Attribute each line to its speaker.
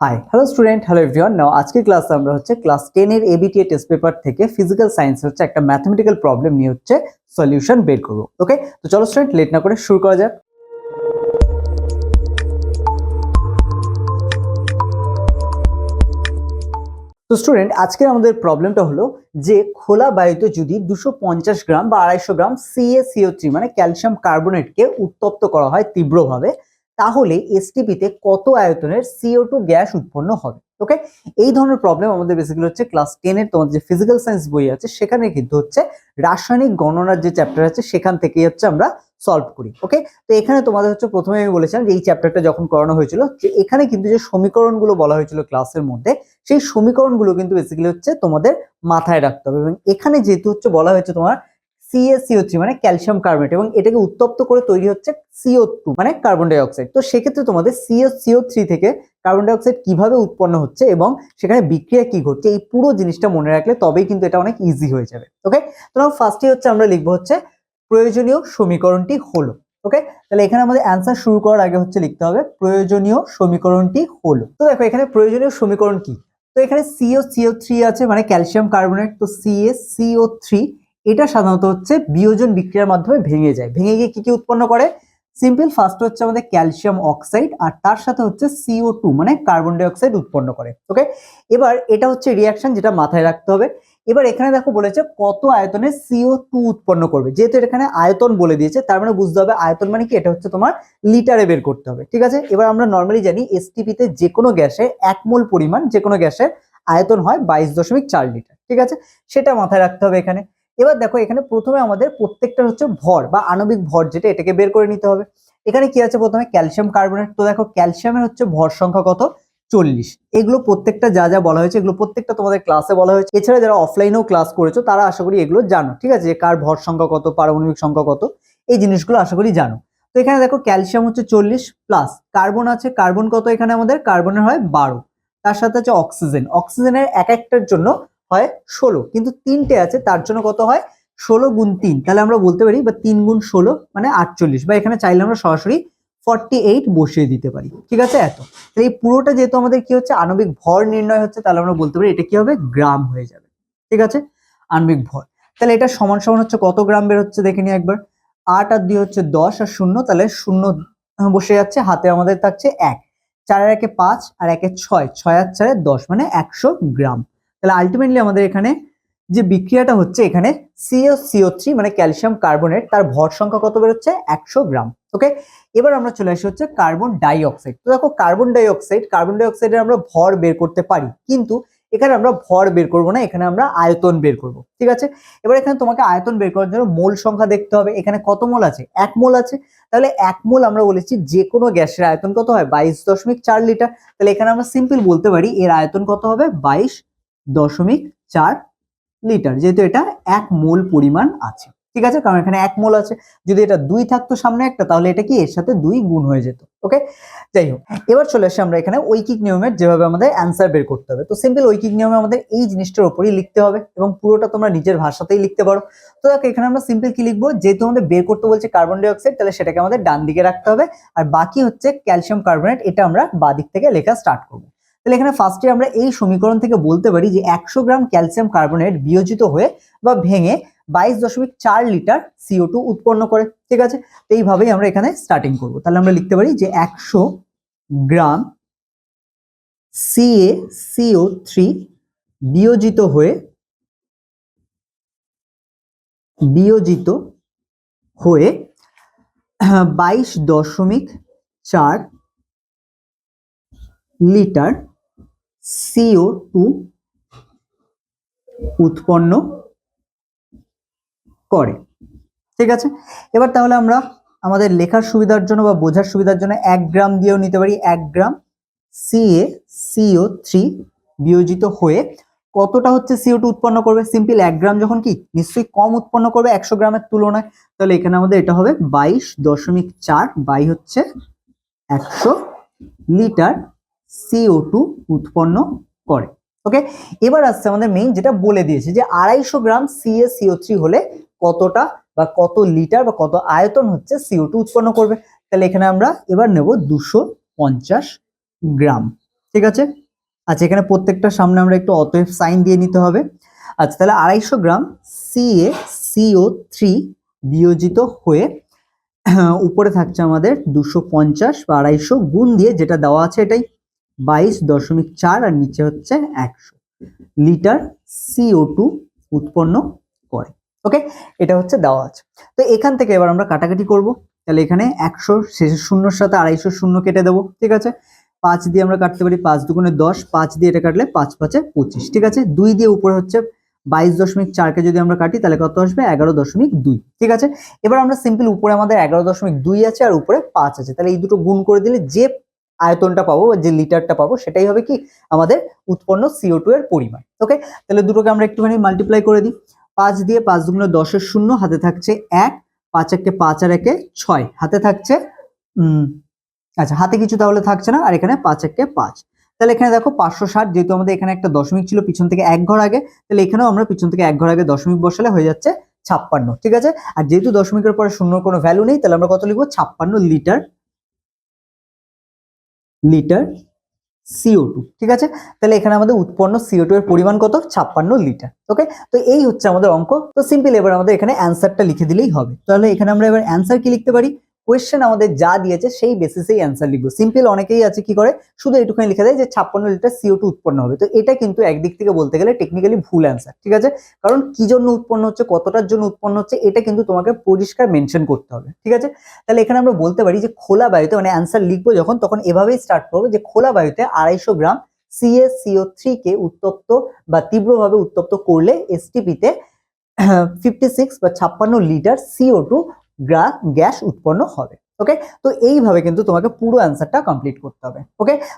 Speaker 1: Hi hello student hello everyone now আজকের ক্লাসে আমরা হচ্ছে ক্লাস টেন এর A B T A test paper থেকে ফিজিক্যাল সায়েন্স হচ্ছে একটা ম্যাথমেটিক্যাল প্রবলেম নিয়ে হচ্ছে সলিউশন বের করব ওকে তো চলো স্টুডেন্ট লেট না করে শুরু করা যাক। তো স্টুডেন্ট আজকে আমাদের প্রবলেমটা হলো যে খোলা বায়ুতে যদি দুশো গ্রাম বা আড়াইশো গ্রাম সিএসিও থ্রি মানে ক্যালসিয়াম কার্বনেটকে উত্তপ্ত করা হয় তীব্রভাবে তাহলে এসটিপিতে কত আয়তনের সিও টু গ্যাস উৎপন্ন হবে? ওকে এই ধরনের প্রবলেম আমাদের বেসিক্যালি হচ্ছে ক্লাস টেনের তোমাদের যে ফিজিক্যাল সায়েন্স বই আছে, সেখানে কিন্তু হচ্ছে রাসায়নিক গণনার যে চ্যাপ্টার আছে, সেখান থেকেই হচ্ছে আমরা সলভ করি। ওকে তো এখানে তোমাদের হচ্ছে প্রথমে আমি বলেছিলাম যে এই চ্যাপ্টারটা যখন করানো হয়েছিল, যে এখানে কিন্তু যে সমীকরণগুলো বলা হয়েছিল ক্লাসের মধ্যে, সেই সমীকরণগুলো কিন্তু বেসিক্যালি হচ্ছে তোমাদের মাথায় রাখতে হবে। এবং এখানে যেহেতু হচ্ছে বলা হয়েছে তোমার C A C O three মানে ক্যালসিয়াম কার্বনেট এবং এটাকে উত্তপ্ত করে তৈরি হচ্ছে সিও টু মানে কার্বন ডাই অক্সাইড তো সেক্ষেত্রে তোমাদের সিও থ্রি থেকে কার্বন ডাই অক্সাইড কীভাবে উৎপন্ন হচ্ছে এবং সেখানে বিক্রিয়া কি ঘটছে, এই পুরো জিনিসটা মনে রাখলে তবেই কিন্তু এটা অনেক ইজি হয়ে যাবে ওকে তো ফার্স্টে হচ্ছে আমরা লিখব হচ্ছে প্রয়োজনীয় সমীকরণটি হলো ওকে তাহলে এখানে আমাদের অ্যান্সার শুরু করার আগে হচ্ছে লিখতে হবে প্রয়োজনীয় সমীকরণটি হলো। তো দেখো এখানে প্রয়োজনীয় সমীকরণ কি? তো এখানে সিও সিও থ্রি আছে মানে ক্যালসিয়াম কার্বনেট তো C S C O three এটা সাধারণত হচ্ছে বিয়োজন বিক্রিয়ার মাধ্যমে ভেঙে যায়। ভেঙে গিয়ে কি কি উৎপন্ন করে? সিম্পল ফার্স্ট হচ্ছে আমাদের ক্যালসিয়াম অক্সাইড আর তার সাথে হচ্ছে সিও টু মানে কার্বন ডাই অক্সাইড উৎপন্ন করে। ওকে এবার এটা হচ্ছে রিয়াকশন যেটা মাথায় রাখতে হবে। এবার এখানে দেখো বলেছে কত আয়তনে সিও টু উৎপন্ন করবে। যেহেতু এখানে আয়তন বলে দিয়েছে, তার মানে বুঝতে হবে আয়তন মানে কি? এটা হচ্ছে তোমার লিটারে বের করতে হবে। ঠিক আছে? এবার আমরা নর্মালি জানি এসটিপিতে যে কোনো গ্যাসে এক মোল পরিমাণ যে কোনো গ্যাসের আয়তন হয় বাইশ দশমিক চার লিটার। ঠিক আছে? সেটা মাথায় রাখতে হবে এখানে। এবার দেখো এখানে প্রথমে আমাদের প্রত্যেকটা হচ্ছে ভর বা আণবিক ভর যেটা এটাকে বের করে নিতে হবে। এখানে কি আছে প্রথমে? Calcium carbonate. তো দেখো ক্যালসিয়ামের হচ্ছে ভর সংখ্যা কত? চল্লিশ। এগুলো প্রত্যেকটা যা যা বলা হয়েছে, এগুলো প্রত্যেকটা তোমাদের ক্লাসে বলা হয়েছে। এছাড়া যারা অফলাইনেও ক্লাস করেছ, তারা আশা করি এগুলো জানো, ঠিক আছে? যে কার ভর সংখ্যা কত, পারমাণবিক সংখ্যা কত, এই জিনিসগুলো আশা করি জানো। তো এখানে দেখো ক্যালসিয়াম হচ্ছে চল্লিশ প্লাস কার্বন আছে, কার্বন কত এখানে আমাদের? কার্বনের হয় বারো। তার সাথে আছে অক্সিজেন। অক্সিজেনের এক একটার জন্য হয় ষোলো। কিন্তু তিনটে আছে, তার জন্য কত হয়? ষোলো গুণ তিন। তাহলে আমরা বলতে পারি বা তিন গুণ ষোলো মানে আটচল্লিশ। বা এখানে চাইলে আমরা সরাসরি ফর্টি এইট বসিয়ে দিতে পারি। ঠিক আছে? এত। তাহলে এই পুরোটা যেহেতু আমাদের কি হচ্ছে? আণবিক ভর নির্ণয় হচ্ছে, তাহলে আমরা বলতে পারি এটা কি হবে? গ্রাম হয়ে যাবে। ঠিক আছে? আণবিক ভর। তাহলে এটা সমান সমান হচ্ছে কত গ্রাম বের হচ্ছে? দেখে নিই একবার। আট আর দুই হচ্ছে দশ আর শূন্য। তাহলে শূন্য বসে যাচ্ছে, হাতে আমাদের থাকছে এক। চারের একে পাঁচ আর একে ছয়। ছয় আর চারে দশ মানে একশো গ্রাম। তাহলে আলটিমেটলি আমাদের এখানে যে বিক্রিয়াটা হচ্ছে এখানে C O C O three মানে ক্যালসিয়াম কার্বনেট তার ভর সংখ্যা কত বেরোচ্ছে? একশো গ্রাম ওকে এবার আমরা চলে আসি হচ্ছে কার্বন ডাইঅক্সাইড তো দেখো কার্বন ডাইঅক্সাইড কার্বন ডাই অক্সাইডের আমরা ভর বের করতে পারি, কিন্তু এখানে আমরা ভর বের করব না, এখানে আমরা আয়তন বের করব, ঠিক আছে? এবার এখানে তোমাকে আয়তন বের করার জন্য মোল সংখ্যা দেখতে হবে, এখানে কত মোল আছে? এক মোল আছে। তাহলে এক মোল আমরা বলেছি যে কোনো গ্যাসের আয়তন কত হয়? বাইশ দশমিক চার লিটার। তাহলে এখানে আমরা সিম্পল বলতে পারি, এর আয়তন কত হবে? বাইশ দশমিক চার লিটার, যেহেতু এটা এক মোল পরিমাণ আছে। ঠিক আছে? কারণ এখানে এক মোল আছে। যদি এটা দুই থাকতো সামনে একটা, তাহলে এটা কি এর সাথে দুই গুণ হয়ে যেত, ওকে? যাই হোক, এবার চলে আসি আমরা এখানে ঐকিক নিয়মের যেভাবে আমাদের অ্যান্সার বের করতে হবে। তো সিম্পল ঐকিক নিয়মে আমাদের এই জিনিসটার উপরই লিখতে হবে এবং পুরোটা তোমরা নিজের ভাষাতেই লিখতে পারো। তো দেখো, এখানে আমরা সিম্পল কি লিখব? যেহেতু আমাদের বের করতে বলছে কার্বন ডাই অক্সাইড তাহলে সেটাকে আমাদের ডান দিকে রাখতে হবে। আর বাকি হচ্ছে ক্যালসিয়াম কার্বনেট এটা আমরা বাদিক থেকে লেখা স্টার্ট করব। তাহলে এখানে ফার্স্টে আমরা এই সমীকরণ থেকে বলতে পারি যে একশো গ্রাম ক্যালসিয়াম কার্বনেট বিয়োজিত হয়ে বা ভেঙে বাইশ দশমিক চার লিটার সিও টু উৎপন্ন করে, ঠিক আছে? তো এইভাবেই আমরা এখানে স্টার্টিং করব। তাহলে আমরা লিখতে পারি যে একশো গ্রাম সিএ সিও থ্রি বিয়োজিত হয়ে বিয়োজিত হয়ে, বাইশ দশমিক চার লিটার সিও টু উৎপন্ন করে। ঠিক আছে? এবার তাহলে আমরা আমাদের লেখার সুবিধার জন্য বা বোঝার সুবিধার জন্য এক গ্রাম দিয়েও নিতে পারি। এক গ্রাম সিএ সিও থ্রি বিয়োজিত হয়ে কতটা হচ্ছে সিও টু উৎপন্ন করবে? সিম্পল এক গ্রাম যখন কি? নিশ্চয়ই কম উৎপন্ন করবে একশো গ্রামের তুলনায়। তাহলে এখানে আমাদের এটা হবে বাইশ দশমিক চার বাই হচ্ছে একশো লিটার সিও টু উৎপন্ন করে। ওকে এবার আসছে আমাদের মেইন যেটা বলে দিয়েছে যে আড়াইশো গ্রাম সিএ সিও থ্রি হলে কতটা বা কত লিটার বা কত আয়তন হচ্ছে সিও টু উৎপন্ন করবে? তাহলে এখানে আমরা এবার নেব দুশো পঞ্চাশ গ্রাম। ঠিক আছে? আচ্ছা এখানে প্রত্যেকটা সামনে আমরা একটু অতএব সাইন দিয়ে নিতে হবে। আচ্ছা তাহলে আড়াইশো গ্রাম সিএ সিও থ্রি বিয়োজিত হয়ে উপরে থাকছে আমাদের দুশো পঞ্চাশ বা আড়াইশো গুণ দিয়ে যেটা দেওয়া আছে এটাই। বাইশ দশমিক চার আর নিচে হচ্ছে একশো লিটার সিও টু উৎপন্ন করে। ওকে এটা হচ্ছে দেওয়া আছে। তো এখান থেকে এবার আমরা কাটাকাটি করব। তাহলে এখানে একশো শেষের শূন্যর সাথে আড়াইশো শূন্য কেটে দেবো। ঠিক আছে? পাঁচ দিয়ে আমরা কাটতে পারি পাঁচ দুগুণে দশ। পাঁচ দিয়ে এটা কাটলে পাঁচ পাঁচে পঁচিশ। ঠিক আছে? দুই দিয়ে উপরে হচ্ছে বাইশ দশমিক চারকে যদি আমরা কাটি, তাহলে কত আসবে? এগারো দশমিক দুই। ঠিক আছে? এবার আমরা সিম্পল উপরে আমাদের এগারো দশমিক দুই আছে আর উপরে পাঁচ আছে। তাহলে এই দুটো গুণ করে দিলে যে আয়তনটা পাবো যে লিটারটা পাবো সেটাই হবে কি আমাদের উৎপন্ন সিও টু এর পরিমাণ ওকে তাহলে দুটোকে আমরা একটুখানি মাল্টিপ্লাই করে দিই। পাঁচ দিয়ে পাঁচ দুগুণে দশের শূন্য হাতে থাকছে এক, পাঁচ একে পাঁচ আর একে ছয়, হাতে থাকছে আচ্ছা হাতে কিছু তাহলে থাকছে না, আর এখানে পাঁচ একে পাঁচ। তাহলে এখানে দেখো পাঁচশো ষাট যেহেতু আমাদের এখানে একটা দশমিক ছিল, পিছন থেকে এক ঘর আগে, তাহলে এখানেও আমরা পিছন থেকে এক ঘর আগে দশমিক বসালে হয়ে যাচ্ছে ছাপ্পান্ন, ঠিক আছে? আর যেহেতু দশমিকের পরে শূন্য কোনো ভ্যালু নেই, তাহলে আমরা কত লিখব? ছাপ্পান্ন লিটার লিটার সিও টু ঠিক আছে? তাহলে এখানে আমাদের উৎপন্ন সিও টু এর পরিমাণ কত? ছাপ্পান্ন লিটার ওকে তো এই হচ্ছে আমাদের অঙ্ক। তো সিম্পল এবার আমাদের এখানে অ্যান্সারটা লিখে দিলেই হবে। তাহলে এখানে আমরা এবার অ্যান্সার কি লিখতে পারি? কোয়েশ্চেন আমাদের যা দিয়েছে, সেই বেসিসেই অ্যান্সার লিখব। সিম্পল অনেকেই আছে কি করে? শুধু এটুখানি লিখে দেয় যে ছাপ্পান্ন লিটার সিও টু উৎপন্ন হবে। তো এটা কিন্তু একদিক থেকে বলতে গেলে টেকনিক্যালি ভুল অ্যান্সার ঠিক আছে? কারণ কি জন্য উৎপন্ন হচ্ছে, কতটার জন্য উৎপন্ন হচ্ছে, এটা কিন্তু তোমাকে পরিষ্কার মেনশন করতে হবে, ঠিক আছে? তাহলে এখানে আমরা বলতে পারি যে খোলা বায়ুতে মানে অ্যান্সার লিখব যখন, তখন এভাবেই স্টার্ট করব যে খোলা বায়ুতে আড়াইশো গ্রাম সিএসিও থ্রি কে উত্তপ্ত বা তীব্রভাবে উত্তপ্ত করলে এসটিপিতে ফিফটি সিক্স বা ছাপ্পান্ন লিটার সিও টু গ্যাস উৎপন্ন হবে ওকে তো এইভাবে কিন্তু তোমাকে পুরো অ্যান্সারটা কমপ্লিট করতে হবে ওকে